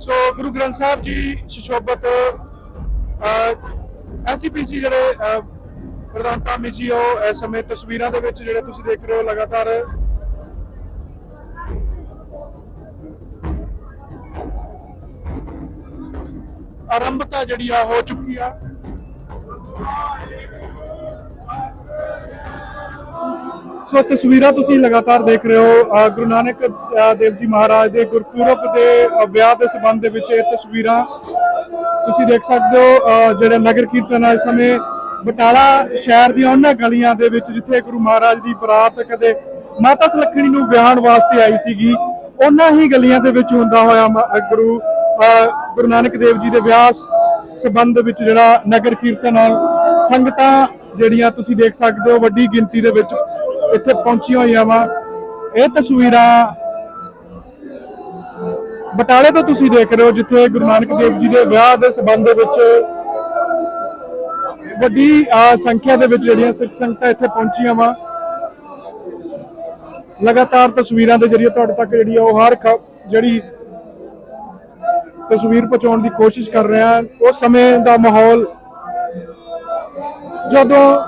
ਸੋ Guru Granth Sahib ji ਸ਼ਿਸ਼ੋਭਤ SGPC ਜਿਹੜੇ ਪ੍ਰਧਾਨ ਧਾਮੀ ਜੀ ਉਹ ਇਸ ਸਮੇਂ ਤਸਵੀਰਾਂ ਦੇ ਵਿੱਚ ਜਿਹੜੇ ਤੁਸੀਂ ਦੇਖ ਰਹੇ ਹੋ ਲਗਾਤਾਰ। ਆਰੰਭਤਾ ਜਿਹੜੀ ਆ ਹੋ ਚੁੱਕੀ ਆ। ਸੋ ਤਸਵੀਰਾਂ ਤੁਸੀਂ ਲਗਾਤਾਰ ਦੇਖ ਰਹੇ ਹੋ, ਅਹ ਗੁਰੂ ਨਾਨਕ ਦੇਵ ਜੀ ਮਹਾਰਾਜ ਦੇ ਗੁਰਪੁਰਬ ਦੇ ਵਿਆਹ ਦੇ ਸਬੰਧ ਦੇ ਵਿੱਚ ਇਹ ਤਸਵੀਰਾਂ ਤੁਸੀਂ ਦੇਖ ਸਕਦੇ ਹੋ, ਅਹ ਜਿਹੜਾ ਨਗਰ ਕੀਰਤਨ ਆ ਇਸ ਸਮੇਂ ਬਟਾਲਾ ਸ਼ਹਿਰ ਦੀਆਂ ਉਹਨਾਂ ਗਲੀਆਂ ਦੇ ਵਿੱਚ ਜਿੱਥੇ ਗੁਰੂ ਮਹਾਰਾਜ ਦੀ ਬਰਾਤ ਕਦੇ ਮਾਤਾ ਸੁਲੱਖਣੀ ਨੂੰ ਵਿਆਹਣ ਵਾਸਤੇ ਆਈ ਸੀਗੀ, ਉਹਨਾਂ ਹੀ ਗਲੀਆਂ ਦੇ ਵਿੱਚ ਹੁੰਦਾ ਹੋਇਆ ਗੁਰੂ, ਅਹ ਗੁਰੂ ਨਾਨਕ ਦੇਵ ਜੀ ਦੇ ਵਿਆਹ ਸ- ਸਬੰਧ ਵਿੱਚ ਜਿਹੜਾ ਨਗਰ ਕੀਰਤਨ ਆ, ਸੰਗਤਾਂ ਜਿਹੜੀਆਂ ਤੁਸੀਂ ਦੇਖ ਸਕਦੇ ਹੋ, ਵੱਡੀ ਗਿਣਤੀ ਦੇ ਵਿੱਚ ਇੱਥੇ ਪਹੁੰਚੀਆਂ ਹੋਈਆਂ ਵਾ। ਇਹ ਤਸਵੀਰਾਂ ਬਟਾਲੇ ਤੋਂ ਤੁਸੀਂ ਦੇਖ ਰਹੇ ਹੋ, ਜਿੱਥੇ ਗੁਰੂ ਨਾਨਕ ਦੇਵ ਜੀ ਦੇ ਵਿਆਹ ਦੇ ਸਬੰਧ ਦੇ ਵਿੱਚ ਵੱਡੀ ਸੰਖਿਆ ਦੇ ਵਿੱਚ ਜਿਹੜੀਆਂ ਸਿੱਖ ਸੰਗਤਾਂ ਇੱਥੇ ਪਹੁੰਚੀਆਂ ਵਾ। ਲਗਾਤਾਰ ਤਸਵੀਰਾਂ ਦੇ ਜਰੀਏ ਤੁਹਾਡੇ ਤੱਕ ਜਿਹੜੀ ਆ, ਉਹ ਹਰ ਖ- ਜਿਹੜੀ ਤਸਵੀਰ ਪਹੁੰਚਾਉਣ ਦੀ ਕੋਸ਼ਿਸ਼ ਕਰ ਰਹੇ ਹਾਂ। ਉਸ ਸਮੇਂ ਦਾ ਮਾਹੌਲ ਜਦੋਂ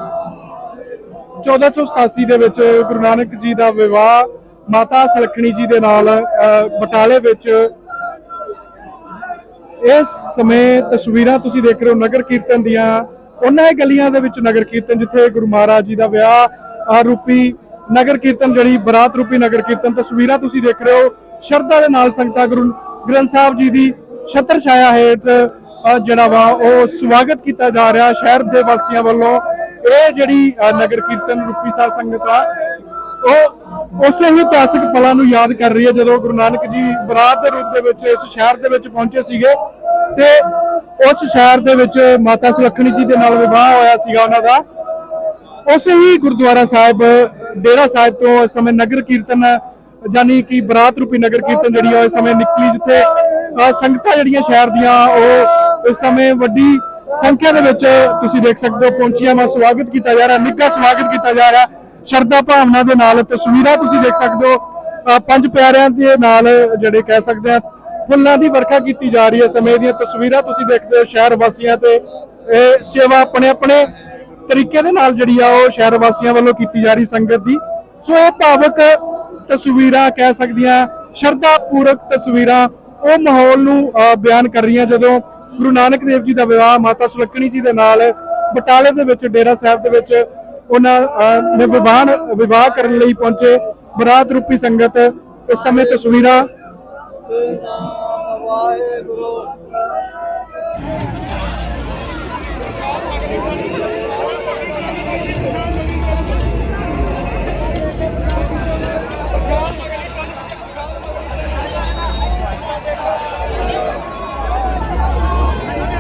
1487 ਦੇ ਵਿੱਚ ਗੁਰੂ ਨਾਨਕ ਜੀ ਦਾ ਵਿਵਾਹ, ਮਾਤਾ ਸੁਲੱਖਣੀ ਜੀ ਦੇ ਨਾਲ ਬਟਾਲੇ ਵਿੱਚ। ਇਸ ਸਮੇਂ ਤਸਵੀਰਾਂ ਤੁਸੀਂ ਦੇਖ ਰਹੇ ਹੋ ਨਗਰ ਕੀਰਤਨ ਦੀਆਂ। ਉਹਨਾਂ ਹੀ ਗਲੀਆਂ ਦੇ ਵਿੱਚ ਨਗਰ ਕੀਰਤਨ, ਜਿੱਥੇ ਗੁਰੂ ਮਹਾਰਾਜ ਜੀ ਦਾ ਵਿਆਹ ਰੂਪੀ ਨਗਰ ਕੀਰਤਨ, ਜਿਹੜੀ ਬਰਾਤ ਰੂਪੀ ਨਗਰ ਕੀਰਤਨ, ਤਸਵੀਰਾਂ ਤੁਸੀਂ ਦੇਖ ਰਹੇ ਹੋ। ਸ਼ਰਧਾ ਦੇ ਨਾਲ ਸੰਗਤਾਂ ਗੁਰੂ ਗ੍ਰੰਥ ਸਾਹਿਬ ਜੀ ਦੀ ਛਤਰ ਛਾਇਆ ਹੇਠ ਜਿਹੜਾ ਵਾ, ਉਹ ਸਵਾਗਤ ਕੀਤਾ ਜਾ ਰਿਹਾ ਸ਼ਹਿਰ ਦੇ ਵਾਸੀਆਂ ਵੱਲੋਂ। ਇਹ ਜਿਹੜੀ ਨਗਰ ਕੀਰਤਨ ਰੂਪੀ ਸਾਧ ਸੰਗਤ ਆ, ਉਹ ਉਸੇ ਹੀ ਇਤਿਹਾਸਿਕ ਪਲਾਂ ਨੂੰ ਯਾਦ ਕਰ ਰਹੀ ਹੈ, ਜਦੋਂ ਗੁਰੂ ਨਾਨਕ ਜੀ ਬਰਾਤ ਦੇ ਰੂਪ ਦੇ ਵਿੱਚ ਇਸ ਸ਼ਹਿਰ ਦੇ ਵਿੱਚ ਪਹੁੰਚੇ ਸੀਗੇ ਤੇ ਉਸ ਸ਼ਹਿਰ ਦੇ ਵਿੱਚ ਮਾਤਾ ਸੁਲੱਖਣੀ ਜੀ ਦੇ ਨਾਲ ਵਿਵਾਹ ਹੋਇਆ ਸੀਗਾ ਉਹਨਾਂ ਦਾ। ਉਸੇ ਹੀ ਗੁਰਦੁਆਰਾ ਸਾਹਿਬ, ਡੇਰਾ ਸਾਹਿਬ ਤੋਂ ਇਸ ਸਮੇਂ ਨਗਰ ਕੀਰਤਨ, ਯਾਨੀ ਕਿ ਬਰਾਤ ਰੂਪੀ ਨਗਰ ਕੀਰਤਨ ਜਿਹੜੀ ਆ ਇਸ ਸਮੇਂ ਨਿਕਲੀ, ਜਿੱਥੇ ਸੰਗਤਾਂ ਜਿਹੜੀਆਂ ਸ਼ਹਿਰ ਦੀਆਂ, ਉਹ ਇਸ ਸਮੇਂ ਵੱਡੀ ਸੰਖਿਆ ਦੇ ਵਿੱਚ ਤੁਸੀਂ ਦੇਖ ਸਕਦੇ ਹੋ ਪਹੁੰਚੀਆਂ ਵਾ ਸਵਾਗਤ ਕੀਤਾ ਜਾ ਰਿਹਾ, ਨਿੱਘਾ ਸਵਾਗਤ ਕੀਤਾ ਜਾ ਰਿਹਾ, ਸ਼ਰਧਾ ਭਾਵਨਾ ਦੇ ਨਾਲ ਤਸਵੀਰਾਂ ਤੁਸੀਂ ਦੇਖ ਸਕਦੇ ਹੋ ਪੰਜ ਪਿਆਰਿਆਂ ਦੇ ਨਾਲ ਜਿਹੜੇ ਕਹਿ ਸਕਦੇ ਆ, ਫੁੱਲਾਂ ਦੀ ਵਰਖਾ ਕੀਤੀ ਜਾ ਰਹੀ ਹੈ ਸਮੇਂ ਦੀਆਂ ਤਸਵੀਰਾਂ ਤੁਸੀਂ ਦੇਖਦੇ ਹੋ ਸ਼ਹਿਰ ਵਾਸੀਆਂ ਤੇ, ਇਹ ਸੇਵਾ ਆਪਣੇ ਆਪਣੇ ਤਰੀਕੇ ਦੇ ਨਾਲ ਜਿਹੜੀ ਆ ਉਹ ਸ਼ਹਿਰ ਵਾਸੀਆਂ ਵੱਲੋਂ ਕੀਤੀ ਜਾ ਰਹੀ ਸੰਗਤ ਦੀ। ਸੋ ਇਹ ਭਾਵਕ ਤਸਵੀਰਾਂ ਕਹਿ ਸਕਦੀਆਂ, ਸ਼ਰਧਾ ਪੂਰਕ ਤਸਵੀਰਾਂ ਉਹ ਮਾਹੌਲ ਨੂੰ ਬਿਆਨ ਕਰ ਰਹੀਆਂ ਜਦੋਂ ਗੁਰੂ ਨਾਨਕ ਦੇਵ ਜੀ ਦਾ ਵਿਆਹ, ਮਾਤਾ ਸੁਲੱਕਣੀ ਜੀ ਦੇ ਨਾਲ ਬਟਾਲੇ ਦੇ ਵਿੱਚ, ਡੇਰਾ ਸਾਹਿਬ ਦੇ ਵਿੱਚ ਉਹਨਾਂ ਨੇ ਵਿਵਾਹ ਵਿਵਾਹ ਕਰਨ ਲਈ ਪਹੁੰਚੇ। ਬਰਾਤ ਰੂਪੀ ਸੰਗਤ, ਇਸ ਸਮੇਂ ਤਸਵੀਰਾਂ।